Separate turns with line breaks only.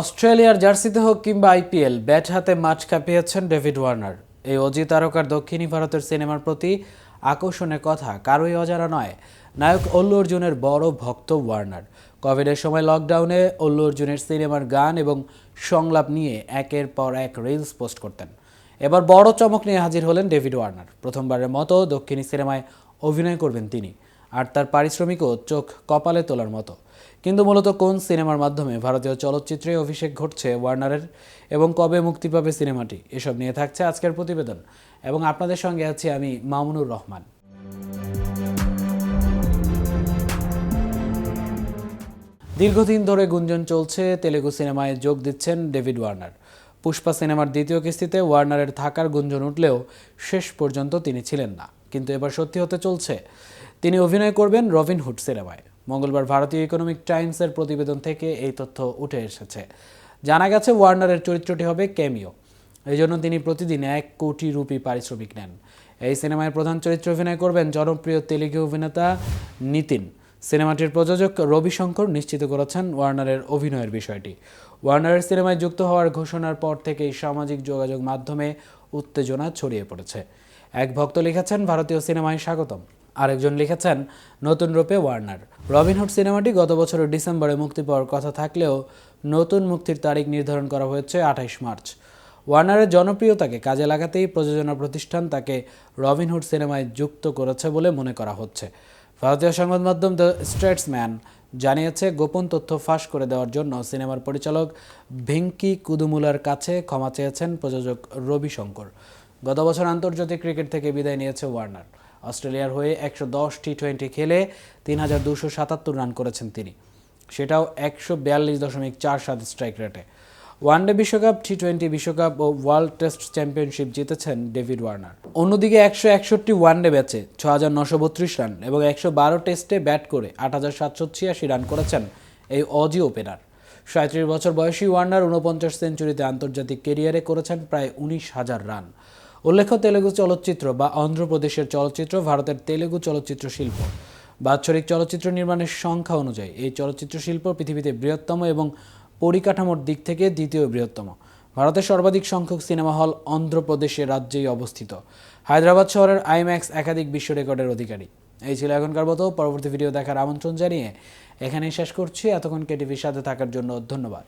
অস্ট্রেলিয়ার জার্সিতে হোক কিংবা আইপিএল, ব্যাট হাতে মাঠ কাঁপিয়েছেন ডেভিড ওয়ার্নার। এই অজি তারকার দক্ষিণী ভারতের সিনেমার প্রতি আকর্ষণের কথা কারোই অজানা নয়। নায়ক অল্লু অর্জুনের বড় ভক্ত ওয়ার্নার। কোভিডের সময় লকডাউনে অল্লু অর্জুনের সিনেমার গান এবং সংলাপ নিয়ে একের পর এক রিলস পোস্ট করতেন। এবার বড় চমক নিয়ে হাজির হলেন ডেভিড ওয়ার্নার। প্রথমবারের মতো দক্ষিণী সিনেমায় অভিনয় করবেন তিনি। আর তার পারিশ্রমিকও চোখ কপালে তোলার মতো। কিন্তু মূলত কোন সিনেমার মাধ্যমে ভারতীয় চলচ্চিত্রে অভিষেক ঘটছে ওয়ার্নারের এবং কবে মুক্তি পাবে সিনেমাটি, এসব নিয়ে থাকছে আজকের প্রতিবেদন। এবং আপনাদের সঙ্গে আছি আমি মামুনুর রহমান। দীর্ঘদিন ধরে গুঞ্জন চলছে, তেলেগু সিনেমায় যোগ দিচ্ছেন ডেভিড ওয়ার্নার। পুষ্পা সিনেমার দ্বিতীয় কিস্তিতে ওয়ার্নারের থাকার গুঞ্জন উঠলেও শেষ পর্যন্ত তিনি ছিলেন না। কিন্তু এবার সত্যি হতে চলছে। তিনি অভিনয় করবেন রবিনহুড সিনেমায়। মঙ্গলবার ভারতীয় ইকোনমিক টাইমসের প্রতিবেদন থেকে এই তথ্য উঠে এসেছে। জানা গেছে ওয়ার্নারের চরিত্রটি হবে ক্যামিও এই জন্য তিনি প্রতিদিন এক কোটি রুপি পারিশ্রমিক নেন। এই সিনেমায় প্রধান চরিত্রে অভিনয় করবেন জনপ্রিয় তেলেগু অভিনেতা নিতিন। সিনেমাটির প্রযোজক রবি শঙ্কর নিশ্চিত করেছেন ওয়ার্নারের অভিনয়ের বিষয়টি। ওয়ার্নারের সিনেমায় যুক্ত হওয়ার ঘোষণার পর থেকেই সামাজিক যোগাযোগ মাধ্যমে উত্তেজনা ছড়িয়ে পড়েছে। এক ভক্ত লিখেছেন, ভারতীয় সিনেমায় স্বাগতম। আরেকজন লিখেছেন, নতুন রূপে ওয়ার্নার রবিনহুড সিনেমাটি গত বছরের ডিসেম্বরে মুক্তি পাওয়ার কথা থাকলেও নতুন মুক্তির তারিখ নির্ধারণ করা হয়েছে আঠাইশ মার্চ। ওয়ার্নারের জনপ্রিয়তাকে কাজে লাগাতেই প্রযোজনা প্রতিষ্ঠান তাকে রবিনহুড সিনেমায় যুক্ত করেছে বলে মনে করা হচ্ছে। ভারতীয় সংবাদ মাধ্যম দ্য স্টেটসম্যান জানিয়েছে, গোপন তথ্য ফাঁস করে দেওয়ার জন্য সিনেমার পরিচালক ভেঙ্কি কুদুমুলার কাছে ক্ষমা চেয়েছেন প্রযোজক রবি শঙ্কর গত বছর আন্তর্জাতিক ক্রিকেট থেকে বিদায় নিয়েছে ওয়ার্নার অস্ট্রেলিয়ার হয়ে একশো দশ টি টোয়েন্টি খেলে তিন হাজার দুশো সাতাত্তর রান করেছেন তিনি। সেটাও একশো বিয়াল্লিশ দশমিক চার সাত স্ট্রাইক রেটে ওয়ানডে বিশ্বকাপ টি টোয়েন্টি বিশ্বকাপ ও ওয়ার্ল্ড টেস্ট চ্যাম্পিয়নশিপ জিতেছেন ডেভিড ওয়ার্নার। অন্যদিকে একশো একষট্টি ওয়ানডে ম্যাচে ছ হাজার নশো বত্রিশ রান এবং একশো বারো টেস্টে ব্যাট করে আট হাজার সাতশো ছিয়াশি রান করেছেন এই অজি ওপেনার। সাঁত্রিশ বছর বয়সী ওয়ার্নার উনপঞ্চাশ সেঞ্চুরিতে আন্তর্জাতিক কেরিয়ারে করেছেন প্রায় উনিশ হাজার রান। উল্লেখ্য, তেলেগু চলচ্চিত্র বা অন্ধ্রপ্রদেশের চলচ্চিত্র, ভারতের তেলেগু চলচ্চিত্র শিল্প। বাৎসরিক চলচ্চিত্র নির্মাণের সংখ্যা অনুযায়ী এই চলচ্চিত্র শিল্প পৃথিবীতে বৃহত্তম এবং পরিকাঠামোর দিক থেকে দ্বিতীয় বৃহত্তম। ভারতের সর্বাধিক সংখ্যক সিনেমা হল অন্ধ্রপ্রদেশের রাজ্যেই অবস্থিত। হায়দ্রাবাদ শহরের আইম্যাক্স একাধিক বিশ্ব রেকর্ডের অধিকারী। এই ছিল এখনকার মতো। পরবর্তী ভিডিও দেখার আমন্ত্রণ জানিয়ে এখানেই শেষ করছি। এতক্ষণ কেটিভির সাথে থাকার জন্য ধন্যবাদ।